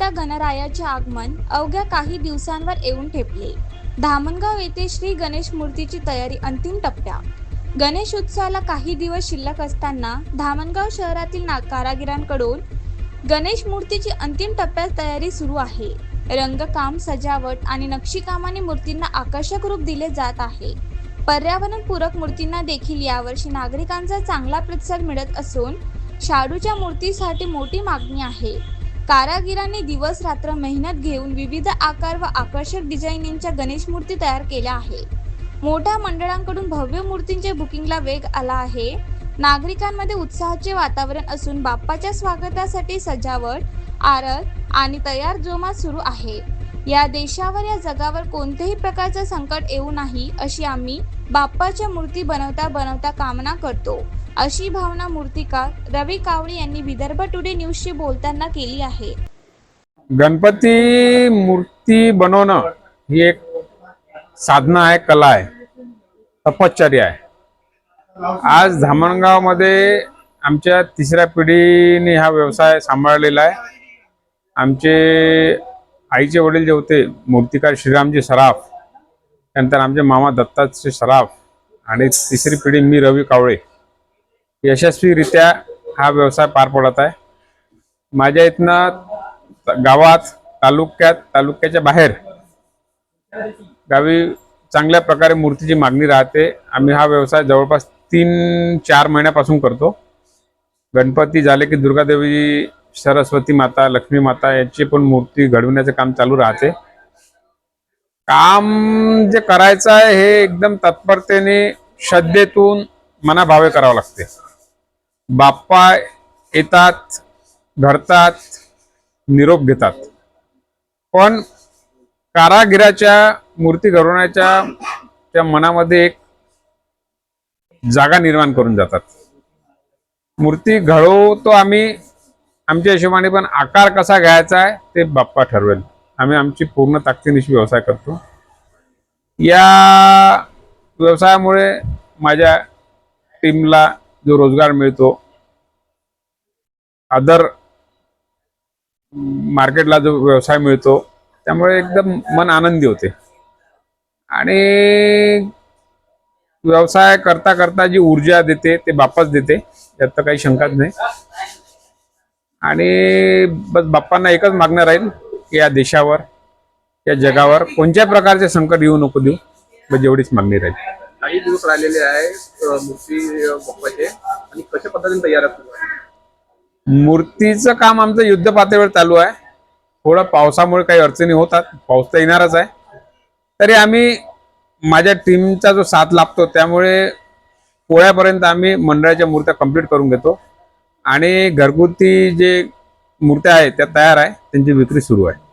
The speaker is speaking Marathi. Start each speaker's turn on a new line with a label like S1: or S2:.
S1: त्या गणरायाचे आगमन अवघ्या काही दिवसांवर येऊन ठेपले. धामणगाव येथे श्री गणेश मूर्तीची तयारी अंतिम टप्प्या. गणेश उत्सवाला काही दिवस शिल्लक असताना धामणगाव शहरातील ना कारागिरांकडून गणेश मूर्तीची अंतिम टप्प्यात तयारी सुरू आहे. रंगकाम सजावट आणि नक्षीकामाने मूर्तींना आकर्षक रूप दिले जात आहे. पर्यावरणपूरक मूर्तींना देखील यावर्षी नागरिकांचा चांगला प्रतिसाद मिळत असून शाडूच्या मूर्तीसाठी मोठी मागणी आहे. कारागिरांनी दिवस रात्र मेहनत घेऊन विविध आकार व आकर्षक डिझाईनिंगच्या गणेश मूर्ती तयार केल्या आहे मोठ्या मंडळांकडून भव्य मूर्तींच्या बुकिंगला वेग आला आहे. नागरिकांमध्ये उत्साहाचे वातावरण असून बाप्पाच्या स्वागतासाठी सजावट आरत आणि तयार जोमात सुरू आहे. या देशावर या जगावर कोणत्याही प्रकारचं संकट येऊ नाही अशी आम्ही बाप्पाच्या मूर्ती बनवता बनवता कामना करतो. अशी भावना मूर्तिकार रवी कावळे यांनी विदर्भ टुडे न्यूजशी बोलताना केली आहे.
S2: गणपती मूर्ती बनवणं ही एक साधना आहे कला आहे तपश्चर्या आहे. आज धामणगावमध्ये आमच्या तिसऱ्या पिढीने हा व्यवसाय सांभाळलेला आहे. आमचे आईचे वडील जे होते मूर्तिकार श्रीरामजी सराफ त्यानंतर आमचे मामा दत्ताचे सराफ आणि तिसरी पिढी मी रवी कावळे. यशस्वीरित्या हा व्यवसाय पार पडत आहे. माझ्या इथनं गावात तालुक्यात तालुक्याच्या बाहेर गावी चांगल्या प्रकारे मूर्तीची मागणी राहते. आम्ही हा व्यवसाय जवळपास तीन चार महिन्यापासून करतो. गणपती झाले की दुर्गादेवी सरस्वती माता लक्ष्मी माता याची पण मूर्ती घडविण्याचं काम चालू राहते. काम जे करायचं आहे हे एकदम तत्परतेने श्रद्धेतून मनाभावे करावं लागते. बाप्पा येतात घडतात निरोप घेतात. पण कारागिराच्या मूर्ती घडवण्याच्या त्या मनामध्ये एक जागा निर्माण करून जातात. मूर्ती घडवतो आम्ही आमच्या हिशोबाने पण आकार कसा घ्यायचा आहे ते बाप्पा ठरवेल. आम्ही आमची पूर्ण ताकदीनिशी व्यवसाय करतो. या व्यवसायामुळे माझ्या टीमला जो रोजगार मिळतो. अदर मार्केटला जो व्यवसाय मिळतो त्यामुळे एकदम मन आनंदी होते. आणि व्यवसाय करता करता जी ऊर्जा देते ते बाप्पाच देते त्यात तर काही शंकाच नाही. आणि बस बाप्पांना एकच मागणं राहील की या देशावर या जगावर कोणत्या प्रकारचे संकट येऊ नको देऊ बस जेवढीच मागणी राहील.
S3: काही दिवस राहिलेले आहे मूर्ती बाप्पाचे आणि कशा पद्धतीने तयार
S2: मूर्तीचं काम आमचं युद्ध पातळीवर चालू आहे. थोडं पावसामुळे काही अडचणी होतात. पाऊस तर येणारच आहे. तरी आम्ही माझ्या टीमचा जो साथ लाभतो त्यामुळे पोळ्यापर्यंत आम्ही मंडळाच्या मूर्त्या कंप्लीट करून घेतो. आणि घरगुती जे मूर्त्या आहेत त्या तयार आहे. त्यांची विक्री सुरू आहे.